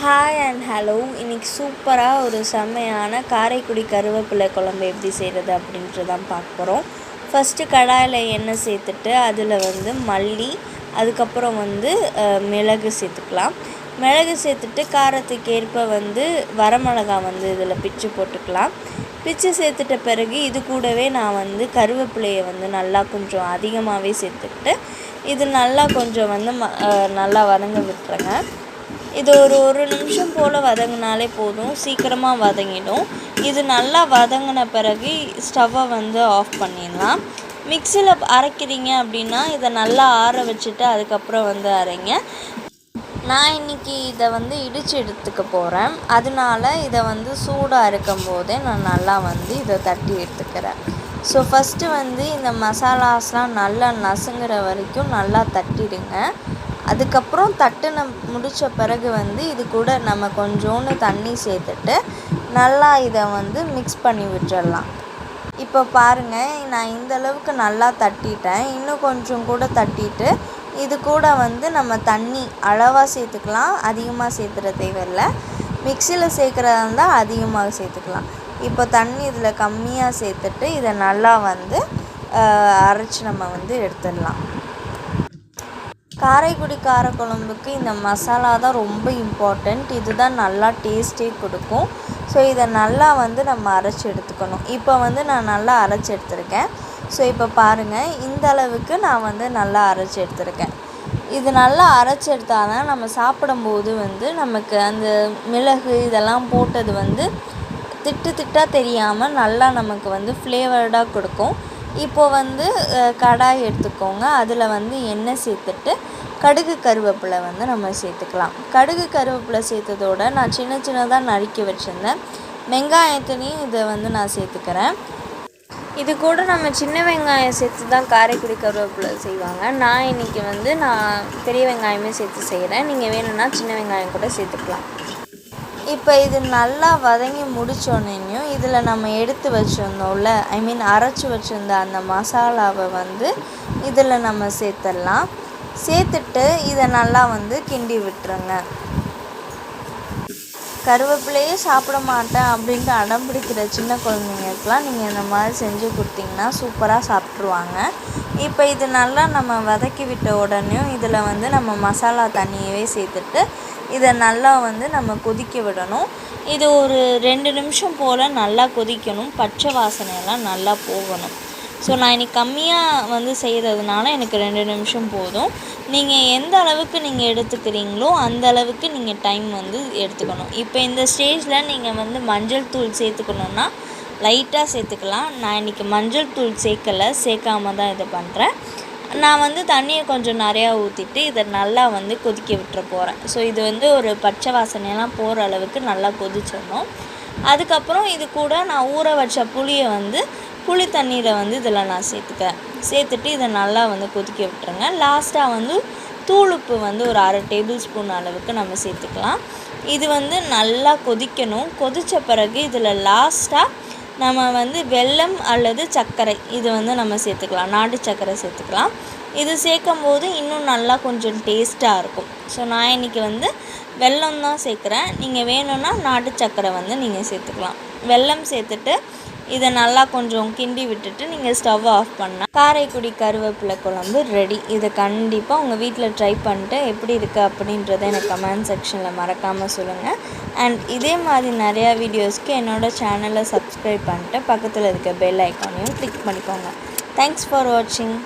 Hi and hello இன்றைக்கி சூப்பராக ஒரு செம்மையான காரைக்குடி கருவேப்பிலை குழம்பு எப்படி செய்கிறது அப்படின்ட்டு தான் பார்க்க போகிறோம் ஃபஸ்ட்டு கடாயில் எண்ணெய் சேர்த்துட்டு அதில் வந்து மல்லி அதுக்கப்புறம் வந்து மிளகு சேர்த்துக்கலாம். மிளகு சேர்த்துட்டு காரத்துக்கு ஏற்ப வந்து வரமிளகா வந்து இதில் பிச்சு போட்டுக்கலாம். பிச்சு சேர்த்துட்ட பிறகு இது கூடவே நான் வந்து கருவேப்பிலையை வந்து நல்லா கொஞ்சம் அதிகமாகவே சேர்த்துக்கிட்டு இது நல்லா கொஞ்சம் வந்து ம நல்லா வதங்க விட்டுருங்க இது ஒரு ஒரு நிமிஷம் போல் வதங்கினாலே போதும். சீக்கிரமாக வதங்கிடும். இது நல்லா வதங்கின பிறகு ஸ்டவ்வை வந்து ஆஃப் பண்ணிடலாம். மிக்சியில் அரைக்கிறீங்க அப்படின்னா இதை நல்லா ஆற வச்சுட்டு அதுக்கப்புறம் வந்து அரைங்க. நான் இன்னைக்கு இதை வந்து இடித்து எடுத்துக்க போகிறேன் அதனால இதை வந்து சூடாக இருக்கும் போதே நான் நல்லா வந்து இதை தட்டி எடுத்துக்கிறேன். ஸோ ஃபஸ்ட்டு வந்து இந்த மசாலாஸ்லாம் நல்லா நசுங்கிற வரைக்கும் நல்லா தட்டிடுங்க. அதுக்கப்புறம் தட்டுன முடித்த பிறகு வந்து இது கூட நம்ம கொஞ்சோண்டு தண்ணி சேர்த்துட்டு நல்லா இதை வந்து மிக்ஸ் பண்ணி விட்டுடலாம் இப்போ பாருங்கள் நான் இந்த அளவுக்கு நல்லா தட்டிட்டேன். இன்னும் கொஞ்சம் கூட தட்டிட்டு இது கூட வந்து நம்ம தண்ணி அளவாக சேர்த்துக்கலாம். அதிகமாக சேர்த்துற தேவையில்லை. மிக்சியில் சேர்க்குறதா இருந்தால் அதிகமாக சேர்த்துக்கலாம். இப்போ தண்ணி இதில் கம்மியாக சேர்த்துட்டு இதை நல்லா வந்து அரைச்சி நம்ம வந்து எடுத்துடலாம். காரைக்குடி காரக்குழம்புக்கு இந்த மசாலா தான் ரொம்ப இம்பார்ட்டண்ட் இதுதான் நல்லா டேஸ்ட்டே கொடுக்கும். ஸோ இதை நல்லா வந்து நம்ம அரைச்சி எடுத்துக்கணும். இப்போ வந்து நான் நல்லா அரைச்சி எடுத்திருக்கேன். ஸோ இப்போ பாருங்கள் இந்த அளவுக்கு நான் வந்து நல்லா அரைச்சி எடுத்திருக்கேன். இது நல்லா அரைச்சி எடுத்தால் தான் நம்ம சாப்பிடும்போது வந்து நமக்கு அந்த மிளகு இதெல்லாம் போட்டது வந்து திட்டு திட்டாக தெரியாமல் நல்லா நமக்கு வந்து ஃப்ளேவர்டாக கொடுக்கும். இப்போ வந்து கடாய் எடுத்துக்கோங்க. அதில் வந்து எண்ணெய் சேர்த்துட்டு கடுகு கருவேப்பிலை வந்து நம்ம சேர்த்துக்கலாம். கடுகு கருவேப்பிலை சேர்த்ததோட நான் சின்ன சின்னதாக நறுக்கி வச்சுருந்தேன். வெங்காயத்துலேயும் இதை வந்து நான் சேர்த்துக்கிறேன். இது கூட நம்ம சின்ன வெங்காயம் சேர்த்து தான் காரைக்குடி கருவேப்பிலை செய்வாங்க. நான் இன்றைக்கி வந்து நான் பெரிய வெங்காயமே சேர்த்து செய்கிறேன் நீங்கள் வேணும்னா சின்ன வெங்காயம் கூட சேர்த்துக்கலாம். இப்போ இது நல்லா வதங்கி முடிச்சோடனேயும் இதில் நம்ம எடுத்து வச்சுருந்தோம்ல ஐ மீன் அரைச்சி வச்சுருந்த அந்த மசாலாவை வந்து இதில் நம்ம சேர்த்துடலாம். சேர்த்துட்டு இதை நல்லா வந்து கிண்டி விட்டுருங்க. கருவேப்பிலையே சாப்பிட மாட்டேன் அப்படின்ட்டு அடம் பிடிக்கிற சின்ன குழந்தைங்களுக்குலாம் நீங்கள் இந்த மாதிரி செஞ்சு கொடுத்தீங்கன்னா சூப்பராக சாப்பிட்ருவாங்க இப்போ இது நல்லா நம்ம வதக்கி விட்ட உடனேயும் இதில் வந்து நம்ம மசாலா தண்ணியவே சேர்த்துட்டு இதை நல்லா வந்து நம்ம கொதிக்க விடணும். இது ஒரு ரெண்டு நிமிஷம் போல் நல்லா கொதிக்கணும். பச்சை வாசனையெல்லாம் நல்லா போகணும். ஸோ நான் இன்னைக்கு கம்மியாக வந்து செய்கிறதுனால எனக்கு ரெண்டு நிமிஷம் போதும். நீங்கள் எந்த அளவுக்கு நீங்கள் எடுத்துக்கிறீங்களோ அந்த அளவுக்கு நீங்கள் டைம் வந்து எடுத்துக்கணும். இப்போ இந்த ஸ்டேஜில் நீங்கள் வந்து மஞ்சள் தூள் சேர்த்துக்கணுன்னா லைட்டாக சேர்த்துக்கலாம். நான் இன்றைக்கி மஞ்சள் தூள் சேர்க்கலை சேர்க்காம தான் இதை பண்ணுறேன் நான் வந்து தண்ணியை கொஞ்சம் நிறையா ஊற்றிட்டு இதை நல்லா வந்து கொதிக்க விட்டுற போகிறேன் ஸோ இது வந்து ஒரு பச்சை வாசனையெல்லாம் போகிற அளவுக்கு நல்லா கொதிச்சிடணும். அதுக்கப்புறம் இது கூட நான் ஊற வச்ச புளியை வந்து புளி தண்ணீரை வந்து இதில் நான் சேர்த்துக்கேன் சேர்த்துட்டு இதை நல்லா வந்து கொதிக்க விட்டுருங்க. லாஸ்ட்டாக வந்து தூளுப்பு வந்து ஒரு அரை டேபிள் ஸ்பூன் அளவுக்கு நம்ம சேர்த்துக்கலாம். இது வந்து நல்லா கொதிக்கணும். கொதித்த பிறகு இதில் லாஸ்ட்டாக நம்ம வந்து வெல்லம் அல்லது சர்க்கரை இது வந்து நம்ம சேர்த்துக்கலாம். நாட்டு சர்க்கரை சேர்த்துக்கலாம். இது சேர்க்கும் போது இன்னும் நல்லா கொஞ்சம் டேஸ்ட்டாக இருக்கும். ஸோ நான் இன்றைக்கி வந்து வெல்லம் தான் சேர்க்குறேன். நீங்கள் வேணும்னா நாட்டு சர்க்கரை வந்து நீங்கள் சேர்த்துக்கலாம். வெல்லம் சேர்த்துட்டு இதை நல்லா கொஞ்சம் கிண்டி விட்டுட்டு நீங்கள் ஸ்டவ் ஆஃப் பண்ணால் காரைக்குடி கருவேப்பிலை குழம்பு ரெடி இதை கண்டிப்பாக உங்கள் வீட்டில் ட்ரை பண்ணிட்டு எப்படி இருக்குது அப்படின்றத எனக்கு கமெண்ட் செக்ஷனில் மறக்காமல் சொல்லுங்கள் அண்ட் இதே மாதிரி நிறையா வீடியோஸ்க்கு என்னோடய சேனலை சப்ஸ்கிரைப் பண்ணிட்டு பக்கத்தில் இருக்க பெல் ஐக்கானையும் கிளிக் பண்ணிக்கோங்க. தேங்க்ஸ் ஃபார் வாட்சிங்